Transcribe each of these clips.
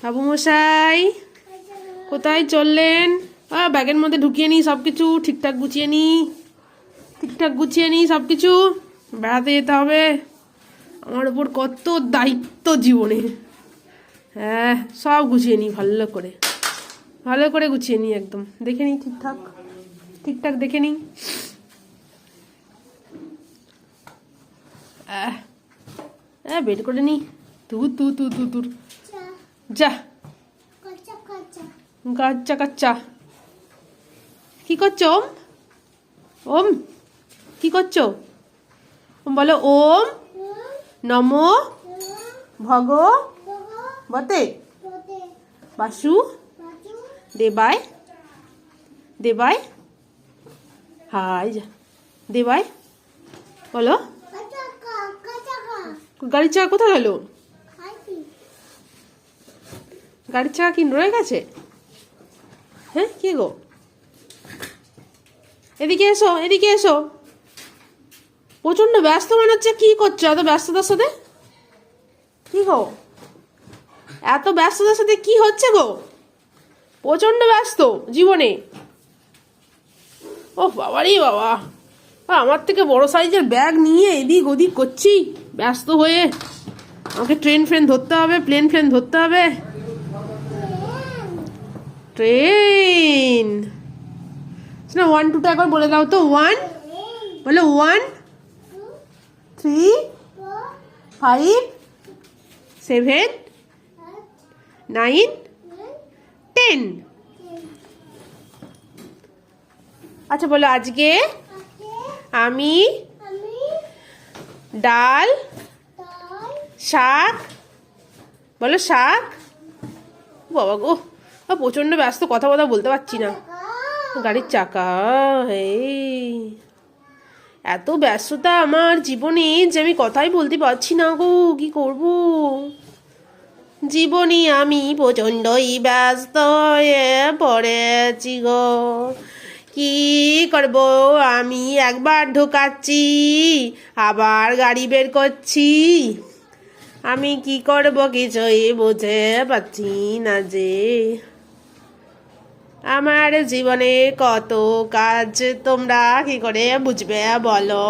বাবু মশাই কোথায় চললেন? ব্যাগের মধ্যে ঢুকিয়ে নিই সব কিছু ঠিকঠাক গুছিয়ে নিই ঠিকঠাক গুছিয়ে নিই সব কিছু বেড়াতে যেতে হবে। আমার উপর কত দায়িত্ব জীবনে। হ্যাঁ সব গুছিয়ে নিই ভালো করে। ভালো করে গুছিয়ে নিই একদম। দেখে নিই ঠিকঠাক। ঠিকঠাক দেখে নিই আহ, বের করে নিই তু তু তু তু তুর যা। গাচ্চা কাচ্চা। কি করছ ওম? ওম কি করছ? ওম বলো ওম। নম। ভগ। বতে বাসু। দেবাই দেবাই হাই যা। দেবাই বলো। গাড়ির চাকা কোথায় গেল? গাড়ির চাকা কি রয়ে গেছে? হ্যাঁ কি গো? এদিকে এসো এদিকে এসো। প্রচণ্ড ব্যস্ত মনে হচ্ছে, কি করছ এত ব্যস্ততার সাথে? কি গো? এত ব্যস্ততার সাথে কি হচ্ছে গো? প্রচণ্ড ব্যস্ত জীবনে। ও বাবারই বাবা। আমার থেকে বড় সাইজের ব্যাগ নিয়ে এদিক ওদিক করছি, ব্যস্ত হয়ে। আমাকে ট্রেন ফ্রেন ধরতে হবে, প্লেন ফ্লেন ধরতে হবে। ট্রেন। না ওয়ান টুটা একবার বলে দাও তো ওয়ান বলো one three five seven nine ten আচ্ছা বলো, আজকে আমি ডাল, শাক, বলো, শাক। বাবা গো। প্রচণ্ড ব্যস্ত, কথা কথা বলতে পারছি না। গাড়ির চাকা এই এত ব্যস্ততা আমার জীবনে যে আমি কথাই বলতে পারছি না গো, কি করব? জীবনে আমি প্রচণ্ডই ব্যস্ত হয়ে পড়েছি গো। কি করব? আমি একবার ঢোকাচ্ছি, আবার গাড়ি বের করছি। আমি কি করব কিছুই বুঝে পাচ্ছি না যে আমার জীবনে কত কাজ তোমরা কি করে বুঝবে বলো?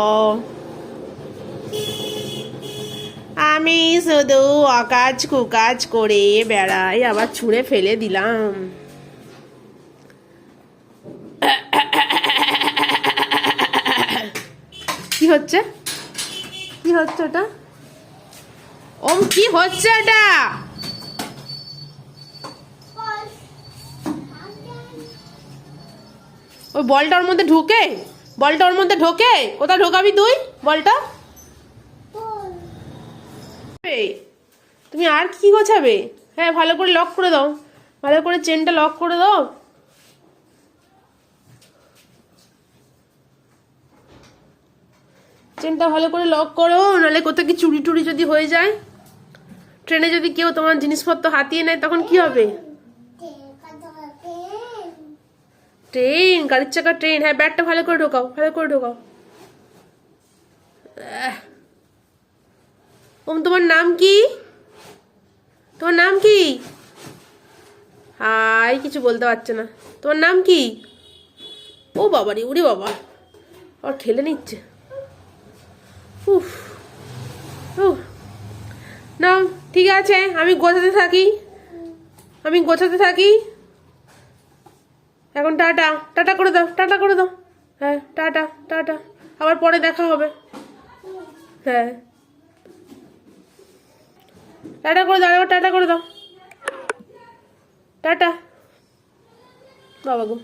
আমি শুধু অকাজ কুকাজ করে বেড়াই, আবার ছুঁড়ে ফেলে দিলাম। কি হচ্ছে? কি হচ্ছে ওটা? ওম, কি হচ্ছে এটা ওই বলটা ওর মধ্যে ঢুকে? বলটা ওর মধ্যে ঢোকে? কোথায় ঢোকাবি তুই? বলটা? তুমি আর কি গোছাবে? হ্যাঁ ভালো করে লক করে দাও। ভালো করে চেনটা লক করে দাও। চেনটা ভালো করে লক করো, নাহলে কোথাও কি চুরি টুরি যদি হয়ে যায়। ট্রেনে যদি কেউ তোমার জিনিসপত্র হাতিয়ে নেয়, তখন কি হবে? ট্রেন গাড়ির চাকা ট্রেন হ্যাঁ ব্যাগটা ভালো করে ঢোকাও, ভালো করে ঢোকাও। ওম, তোমার নাম কি? তোমার নাম কি? হাই, কিছু বলতে পারছে না। তোমার নাম কি? ও বাবা রে উরে বাবা। আর ঠেলে নিচ্ছে। উফ উফ। না ঠিক আছে, আমি গোছাতে থাকি। আমি গোছাতে থাকি। এখন টাটা টাটা করে দাও, টাটা করে দাও। হ্যাঁ টাটা টাটা। আবার পরে দেখা হবে। হ্যাঁ। টাটা করে দাও টাটা করে দাও। টাটা। বাবা গো।